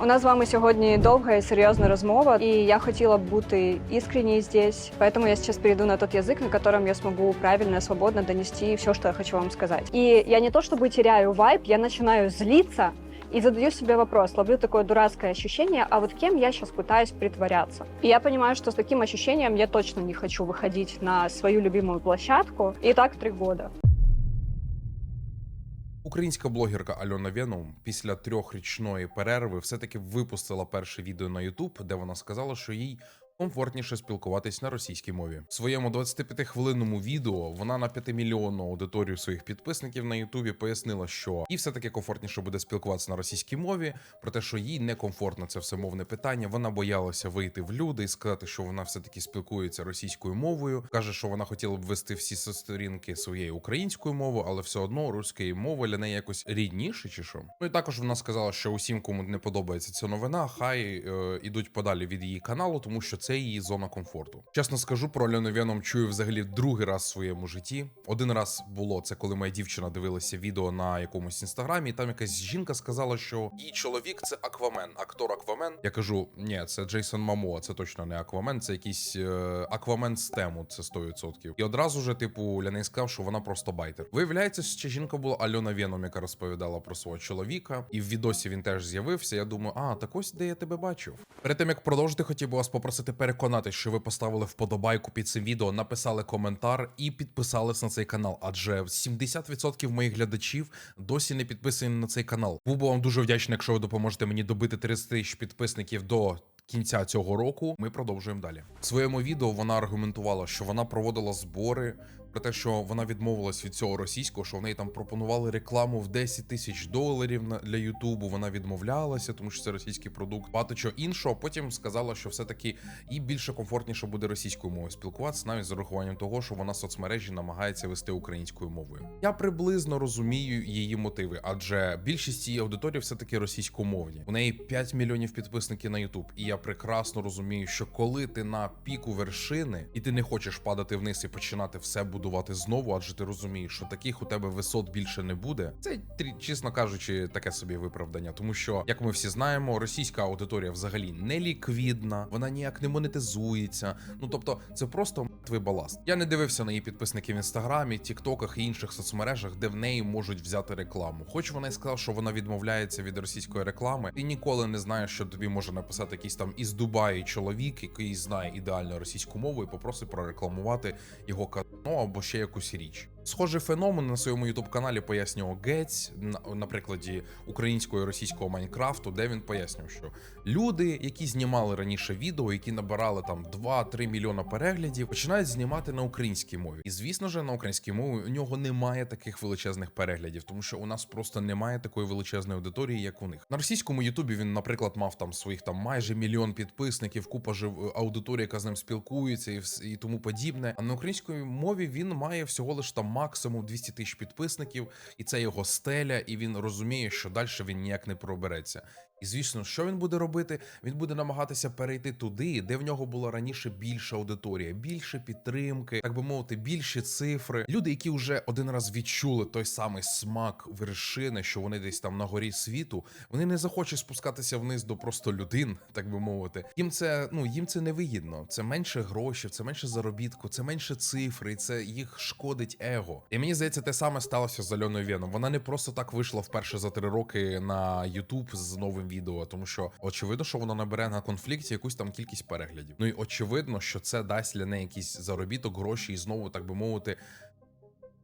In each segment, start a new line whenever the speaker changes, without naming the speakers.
У нас з вами сьогодні довга і серйозна розмова, і я хотіла б бути искренней здесь. Поэтому я сейчас перейду на тот язык, на котором я смогу правильно и свободно донести все, что я хочу вам сказать. И я не то чтобы теряю вайб, я начинаю злиться и задаю себе вопрос, ловлю такое дурацкое ощущение, а вот кем я сейчас пытаюсь притворяться? И я понимаю, что с таким ощущением я точно не хочу выходить на свою любимую площадку. И так три года.
Українська блогерка Альона Веном після трьохрічної перерви все-таки випустила перше відео на YouTube, де вона сказала, що їй комфортніше спілкуватись на російській мові. В своєму 25-хвилинному відео вона на 5-мільйонну аудиторію своїх підписників на Ютубі пояснила, що їй все таки комфортніше буде спілкуватися на російській мові, про те, що їй некомфортно це все мовне питання. Вона боялася вийти в люди і сказати, що вона все таки спілкується російською мовою. каже, що вона хотіла б вести всі сторінки своєю українською мовою, але все одно руської мови для неї якось рідніше, чи що. Ну і також вона сказала, що усім, кому не подобається ця новина, хай е, ідуть подалі від її каналу, тому що це її зона комфорту. Чесно скажу, про Альону Веном чую взагалі другий раз в своєму житті. Один раз було це, коли моя дівчина дивилася відео на якомусь інстаграмі. і Там якась жінка сказала, що її чоловік це Аквамен, актор Аквамен. Я кажу: ні, це Джейсон Мамо, це точно не Аквамен, це якийсь е, Аквамен з тему, це 100%. І одразу же, типу, для неї сказав, що вона просто байтер. Виявляється, що жінка була Альона Веном, яка розповідала про свого чоловіка, і в відосі він теж з'явився. Я думаю, а так ось де я тебе бачив. Перед тим як продовжити, хотів би вас попросити переконатись, що ви поставили вподобайку під цим відео, написали коментар і підписались на цей канал. Адже 70% моїх глядачів досі не підписані на цей канал. Був би вам дуже вдячний, якщо ви допоможете мені добити 30 тисяч підписників до. Кінця цього року ми продовжуємо далі. В своєму відео вона аргументувала, що вона проводила збори про те, що вона відмовилась від цього російського, що в неї там пропонували рекламу в 10 тисяч доларів для Ютубу. Вона відмовлялася, тому що це російський продукт. Багато чого іншого. Потім сказала, що все-таки їй більше комфортніше буде російською мовою спілкуватися, навіть з урахуванням того, що вона соцмережі намагається вести українською мовою. Я приблизно розумію її мотиви, адже більшість її аудиторії все-таки російськомовні. У неї 5 мільйонів підписників на Ютуб, і я прекрасно розумію, що коли ти на піку вершини і ти не хочеш падати вниз і починати все будувати знову, адже ти розумієш, що таких у тебе висот більше не буде. Це чесно кажучи, таке собі виправдання, тому що, як ми всі знаємо, російська аудиторія взагалі не ліквідна, вона ніяк не монетизується. Ну тобто, це просто твій баласт. Я не дивився на її підписників в інстаграмі, тіктоках і інших соцмережах, де в неї можуть взяти рекламу. Хоч вона й сказала, що вона відмовляється від російської реклами, ти ніколи не знаєш, що тобі може написати якийсь там із Дубаї чоловік, який знає ідеально російську мову і попросить прорекламувати його канал або ще якусь річ. Схожий феномен на своєму ютуб каналі пояснював Гець на, на прикладі українського і російського Майнкрафту, де він пояснював, що люди, які знімали раніше відео, які набирали там 2-3 мільйона переглядів, починають знімати на українській мові. І звісно ж, на українській мові у нього немає таких величезних переглядів, тому що у нас просто немає такої величезної аудиторії, як у них. На російському Ютубі він, наприклад, мав там своїх там майже мільйон підписників, купа жив аудиторії, яка з ним спілкується, і, і тому подібне. А на українській мові він має всього лиш там максимум 200 тисяч підписників, і це його стеля, і він розуміє, що далі він ніяк не пробереться. І звісно, що він буде робити? Він буде намагатися перейти туди, де в нього була раніше більша аудиторія, більше підтримки, так би мовити, більші цифри. Люди, які вже один раз відчули той самий смак вершини, що вони десь там на горі світу, вони не захочуть спускатися вниз до просто людин, так би мовити. Їм це ну їм це не вигідно. Це менше грошей, це менше заробітку, це менше цифри, це їх шкодить его. І мені здається, те саме сталося з Альоною Веном. Вона не просто так вийшла вперше за три роки на YouTube з новим відео, тому що очевидно, що вона набере на конфлікті якусь там кількість переглядів. Ну і очевидно, що це дасть для неї якийсь заробіток, гроші, і знову, так би мовити,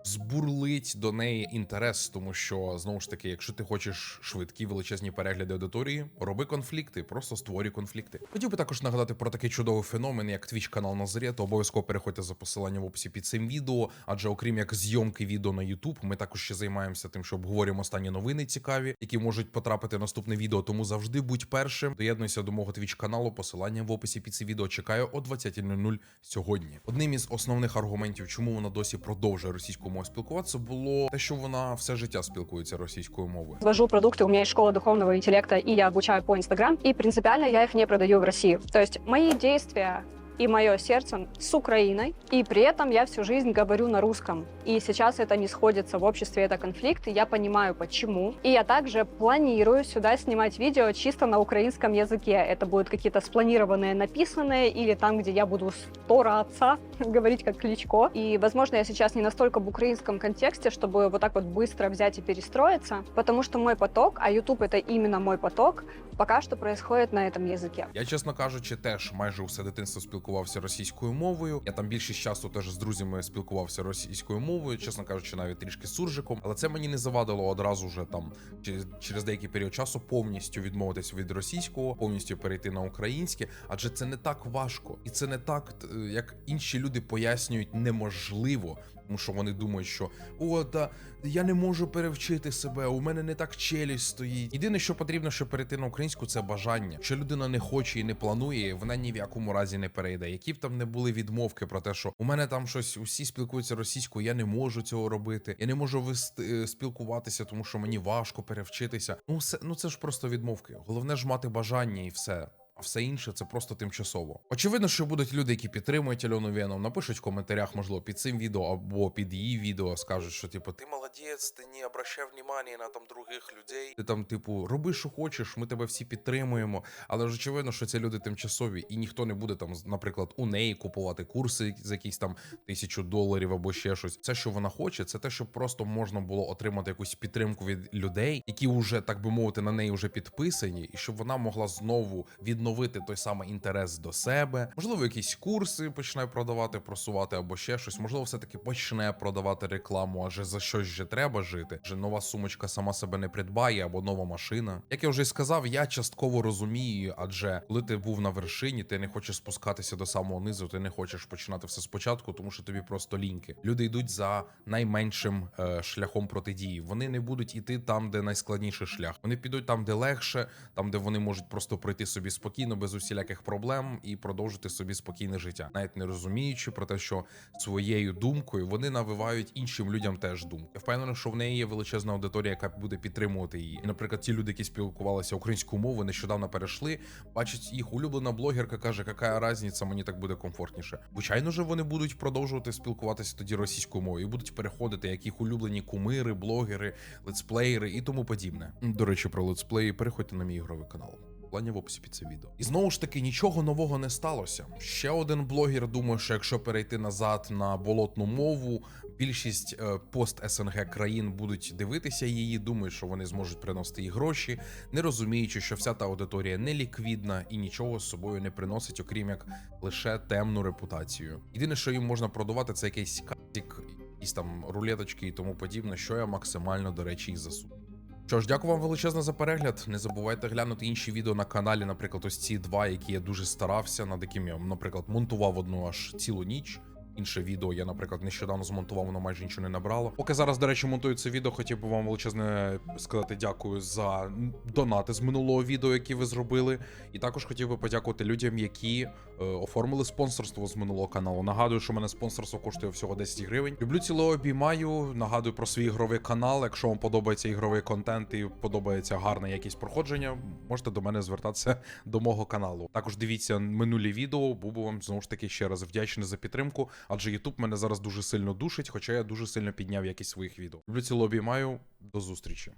збурлить до неї інтерес, тому що знову ж таки, якщо ти хочеш швидкі величезні перегляди аудиторії, роби конфлікти, просто створюй конфлікти. Хотів би також нагадати про такий чудовий феномен, як твіч канал Назарет. то Обов'язково переходьте за посиланням в описі під цим відео. Адже окрім як зйомки відео на YouTube, ми також ще займаємося тим, що обговорюємо останні новини цікаві, які можуть потрапити в наступне відео. Тому завжди будь першим. Доєднуйся до мого твіч каналу. Посилання в описі під це відео чекаю о 20.00 сьогодні. Одним із основних аргументів, чому вона досі продовжує російською мовою спілкуватися, було те, що вона все життя спілкується російською мовою.
Вожу продукты, у меня есть школа духовного интеллекта, и я обучаю по Инстаграм, и принципиально я их не продаю в Россию. То есть мои действия и мое сердце с Украиной, и при этом я всю жизнь говорю на русском. И сейчас это не сходится в обществе, это конфликт, и я понимаю почему. И я также планирую сюда снимать видео чисто на украинском языке. Это будут какие-то спланированные, написанные, или там, где я буду стараться говорить как Кличко. И, возможно, я сейчас не настолько в украинском контексте, чтобы вот так вот быстро взять и перестроиться, потому что мой поток, а YouTube это именно мой поток, пока что происходит на этом языке.
Я, чесно кажучи, теж майже усе дитинство спілкувався російською мовою. Я там більшість часу теж з друзями спілкувався російською мовою, чесно кажучи, навіть трішки суржиком. Але це мені не завадило одразу вже там через, через деякий період часу повністю відмовитися від російського, повністю перейти на українське. Адже це не так важко, і це не так, е, як інші люди пояснюють, неможливо. Тому що вони думають, що о, та я не можу перевчити себе, у мене не так челюсть стоїть. Єдине, що потрібно, щоб перейти на українську, це бажання. Якщо людина не хоче і не планує, вона ні в якому разі не перейде. Які б там не були відмовки про те, що у мене там щось усі спілкуються російською, я не можу цього робити. Я не можу вести е, спілкуватися, тому що мені важко перевчитися. Ну, все, ну це ж просто відмовки. Головне ж мати бажання і все. А все інше це просто тимчасово. Очевидно, що будуть люди, які підтримують Альону Веном, напишуть в коментарях, можливо, під цим відео або під її відео, скажуть, що типу, ти молодець, ти не обращай внимання на там других людей. Ти там, типу, роби, що хочеш, ми тебе всі підтримуємо. Але ж очевидно, що це люди тимчасові, і ніхто не буде там, наприклад, у неї купувати курси за якісь там тисячу доларів або ще щось. Це, що вона хоче, це те, щоб просто можна було отримати якусь підтримку від людей, які вже так би мовити на неї вже підписані, і щоб вона могла знову відновити той самий інтерес до себе. Можливо, якісь курси почне продавати, просувати або ще щось. Можливо, все таки почне продавати рекламу, адже за щось же треба жити. Вже нова сумочка сама себе не придбає або нова машина. Як я вже сказав, я частково розумію, адже коли ти був на вершині, ти не хочеш спускатися до самого низу, ти не хочеш починати все спочатку, тому що тобі просто ліньки. Люди йдуть за найменшим е, шляхом протидії. Вони не будуть іти там, де найскладніший шлях. Вони підуть там, де легше, там, де вони можуть просто пройти собі спокійно, без усіляких проблем і продовжити собі спокійне життя, навіть не розуміючи про те, що своєю думкою вони навивають іншим людям теж думку. Я впевнений, що в неї є величезна аудиторія, яка буде підтримувати її. І, наприклад, ті люди, які спілкувалися українською мовою, нещодавно перейшли. Бачить, їх улюблена блогерка каже, яка різниця, мені так буде комфортніше. Звичайно ж, вони будуть продовжувати спілкуватися тоді російською мовою і будуть переходити, як їх улюблені кумири, блогери, летсплеєри і тому подібне. До речі, про летсплеї переходьте на мій ігровий канал. Плані в описі під це відео. І знову ж таки нічого нового не сталося. Ще один блогер думає, що якщо перейти назад на болотну мову, більшість е, пост СНГ країн будуть дивитися її, думають, що вони зможуть приносити їй гроші, не розуміючи, що вся та аудиторія не ліквідна і нічого з собою не приносить, окрім як лише темну репутацію. Єдине, що їм можна продавати, це якийсь катік, якісь там рулеточки і тому подібне, що я максимально до речі і засуджую. Що ж, дякую вам величезно за перегляд. Не забувайте глянути інші відео на каналі, наприклад, ось ці два, які я дуже старався, над яким я, наприклад, монтував одну аж цілу ніч. Інше відео я, наприклад, нещодавно змонтував, воно майже нічого не набрало. Поки зараз, до речі, монтую це відео, хотів би вам величезне сказати дякую за донати з минулого відео, які ви зробили. І також хотів би подякувати людям, які е, оформили спонсорство з минулого каналу. Нагадую, що мене спонсорство коштує всього 10 гривень. Люблю ціле обіймаю. Нагадую про свій ігровий канал. Якщо вам подобається ігровий контент і подобається гарне якесь проходження, можете до мене звертатися до мого каналу. Також дивіться минулі відео. Би вам знову ж таки ще раз вдячний за підтримку. Адже YouTube мене зараз дуже сильно душить, хоча я дуже сильно підняв якість своїх відео. Люблю ціле обіймаю. До зустрічі.